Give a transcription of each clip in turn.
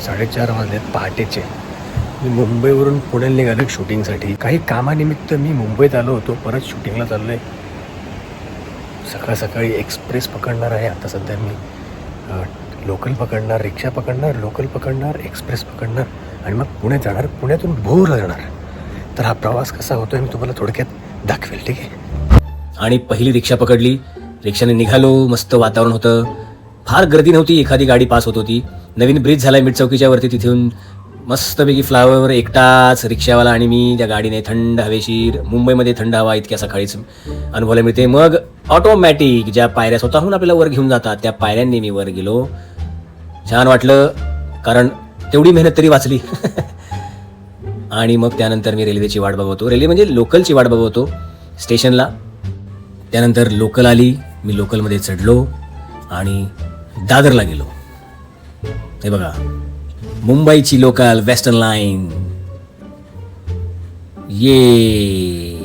साडेचार वाजलेत पहाटेचे. मी मुंबईवरून पुण्याला निघालो शूटिंगसाठी. काही कामानिमित्त मी मुंबईत आलो होतो परत शूटिंगला चाललो आहे सकाळ सकाळी एक्सप्रेस पकडणार आहे आता सध्या मी लोकल पकडणार रिक्षा पकडणार लोकल पकडणार एक्सप्रेस पकडणार आणि मग पुण्यात जाणार. पुण्यातून भोर जाणार. तर हा प्रवास कसा होतो आहे मी तुम्हाला थोडक्यात दाखवेल ठीक आहे? आणि पहिली रिक्षा पकडली. रिक्षाने निघालो मस्त वातावरण होतं. फार गर्दी नव्हती एखादी गाडी पास होत होती. नवीन ब्रिज झाला मिड चौकीच्या वरती तिथून मस्तपैकी फ्लायओव्हर एकटाच रिक्षावाला आणि मी त्या गाडीने थंड हवेशीर मुंबईमध्ये थंड हवा इतक्या सकाळीच अनुभवायला मिळते. मग ऑटोमॅटिक ज्या पायऱ्या स्वतःहून आपल्याला वर घेऊन जातात त्या पायऱ्यांनी मी वर गेलो. छान वाटलं कारण तेवढी मेहनत तरी वाचली. आणि मग त्यानंतर मी रेल्वेची वाट बघवतो. रेल्वे म्हणजे लोकलची वाट बघवतो स्टेशनला. त्यानंतर लोकल आली मी लोकलमध्ये चढलो आणि दादरला गेलो. हे बघा. मुंबईची लोकल वेस्टर्न लाईन ये.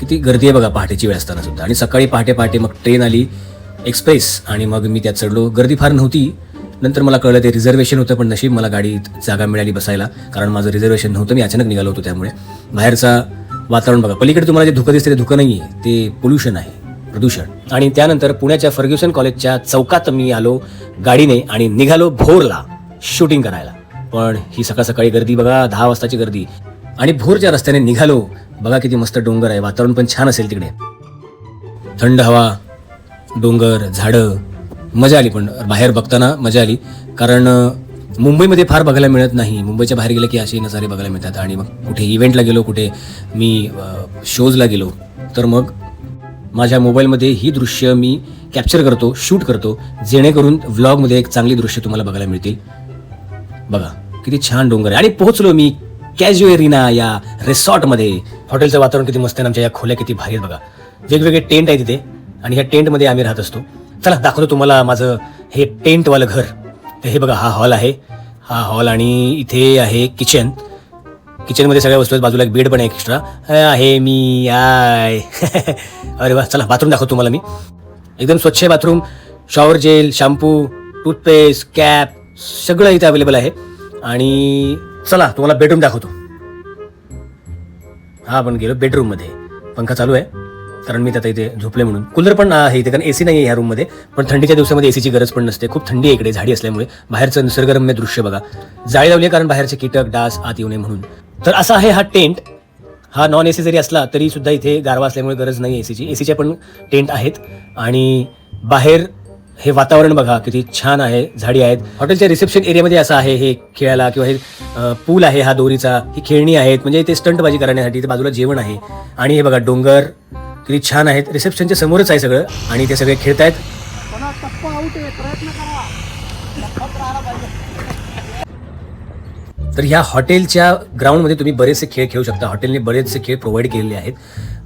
किती गर्दी आहे बघा पहाटेची वेळ असताना सुद्धा. आणि सकाळी पहाटे पहाटे मग ट्रेन आली एक्सप्रेस आणि मग मी त्यात चढलो. गर्दी फार नव्हती. नंतर मला कळलं ते रिझर्वेशन होतं पण नशीब मला गाडीत जागा मिळाली बसायला. कारण माझं रिझर्वेशन नव्हतं मी अचानक निघालो होतो त्यामुळे. बाहेरचा वातावरण बघा. पलीकडे तुम्हाला जे धुकं दिसते ते धुकं नाही आहे ते पोल्युशन आहे. प्रदूषण. आणि त्यानंतर पुण्याच्या फर्ग्युसन कॉलेजच्या चौकात मी आलो गाडीने आणि निघालो भोरला शूटिंग करायला. पण ही सकाळ सकाळी गर्दी बघा दहा वाजताची गर्दी. आणि भोरच्या रस्त्याने निघालो. बघा किती मस्त डोंगर आहे वातावरण पण छान असेल तिकडे. थंड हवा डोंगर झाडं मजा आली पण बाहेर बघताना मजा आली. कारण मुंबईमध्ये फार बघायला मिळत नाही. मुंबईच्या बाहेर गेलं की असे नजारे बघायला मिळतात. आणि मग कुठे इव्हेंटला गेलो कुठे मी शोजला गेलो तर मग माझ्या मोबाईलमध्ये ही दृश्य मी कॅप्चर करतो शूट करतो. जेणेकरून व्लॉगमध्ये एक चांगली दृश्य तुम्हाला बघायला मिळतील. बघा किती छान डोंगर आहे. आणि पोहोचलो मी कॅज्युएरिना या रिसॉर्टमध्ये हॉटेलचं वातावरण किती मस्त आहे आमच्या या खोल्या किती भारी आहेत बघा. वेगवेगळे टेंट आहे तिथे. आणि ह्या टेंटमध्ये आम्ही राहत असतो. चला दाखवतो तुम्हाला माझं हे टेंटवालं घर. तर हे बघा हा हॉल आहे. हा हॉल आणि इथे आहे किचन किचनमध्ये सगळ्या वस्तू आहेत बाजूला एक बेड पण आहे एक्स्ट्रा आहे मी आय. अरे वा चला बाथरूम दाखवतो तुम्हाला मी. एकदम स्वच्छ आहे bathroom. Shower gel shampoo toothpaste cap सगळं इथे अवेलेबल आहे. आणि चला तुम्हाला बेडरूम दाखवतो. हा आपण गेलो बेडरूममध्ये पंखा चालू आहे. कारण मी आता इथे झोपले म्हणून. कूलर पण आहे इथे कारण एसी नाही आहे ह्या रूममध्ये पण थंडीच्या दिवसामध्ये एसीची गरज पण नसते. खूप थंडी आहे इकडे झाडी असल्यामुळे. बाहेरचं निसर्गरम्य दृश्य बघा. जाळी लावली कारण बाहेरचे कीटक डास आत येऊ नये म्हणून. तर असा आहे हा टेंट. हा नॉन एसी जरी असला तरी सुद्धा इथे गारवा असल्यामुळे गरज नाही एसीची एसीचे पण टेंट आहेत. आणि बाहेर हे वातावरण बघा किती छान आहे झाडी आहेत. हॉटेलच्या रिसेप्शन एरियामध्ये असं आहे हे खेळायला किंवा हे पूल आहे हा दोरीचा. ही खेळणी आहेत. म्हणजे इथे स्टंटबाजी करण्यासाठी इथे बाजूला जेवण आहे. आणि हे बघा डोंगर. किती छान आहेत. रिसेप्शनच्या समोरच आहे सगळं. आणि ते सगळे खेळतायत. तर ह्या हॉटेलच्या ग्राउंडमध्ये तुम्ही बरेचसे खेळ खेळू शकता. हॉटेलने बरेचसे खेळ प्रोव्हाइड केलेले आहेत.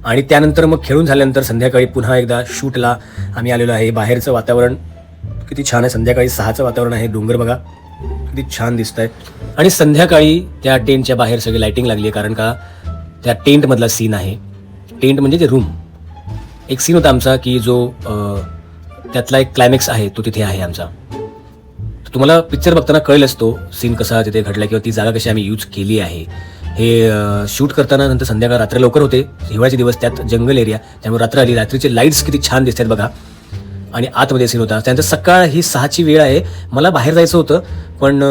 आणि त्यानंतर मग खेळून झाल्यानंतर संध्याकाळी पुन्हा एकदा शूटला आम्ही आलेलो आहे. बाहेरचं वातावरण किती छान आहे. संध्याकाळी सहाचं वातावरण आहे. डोंगर बघा. किती छान दिसत आहे आणि संध्याकाळी त्या टेंटच्या बाहेर सगळी लायटिंग लागली आहे. कारण का त्या टेंटमधला सीन आहे. टेंट म्हणजे ते रूम एक सीन होता आमचा की जो त्यातला एक क्लायमॅक्स आहे तो तिथे आहे आमचा. तुम्हाला पिक्चर बघताना कळेल असतो सीन कसा तिथे घडला किंवा ती जागा कशी आम्ही यूज केली आहे. हे शूट करताना नंतर संध्याकाळ रात्र लवकर होते. हिवाळ्याचे दिवस त्यात जंगल एरिया त्यामुळे रात्र आली. रात्रीचे लाईट्स किती छान दिसतात बघा. आणि आतमध्ये सीन होता. त्यानंतर सकाळ ही सहाची वेळ आहे. मला बाहेर जायचं होतं पण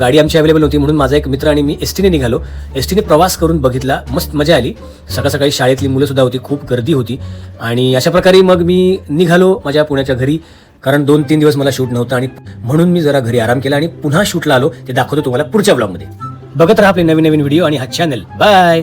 गाडी आमची अवेलेबल नव्हती. म्हणून माझा एक मित्र आणि मी एस टीने निघालो. एस टीने प्रवास करून बघितला. मस्त मजा आली. सकाळ सकाळी शाळेतली मुलंसुद्धा होती. खूप गर्दी होती. आणि अशा प्रकारे मग मी निघालो माझ्या पुण्याच्या घरी. कारण दोन तीन दिवस मला शूट नव्हतं आणि म्हणून मी जरा घरी आराम केला आणि पुन्हा शूटला आलो. ते दाखवतो तुम्हाला पुढच्या ब्लॉगमध्ये बघत राहा आपले नवीन नवीन व्हिडिओ आणि हा चॅनल बाय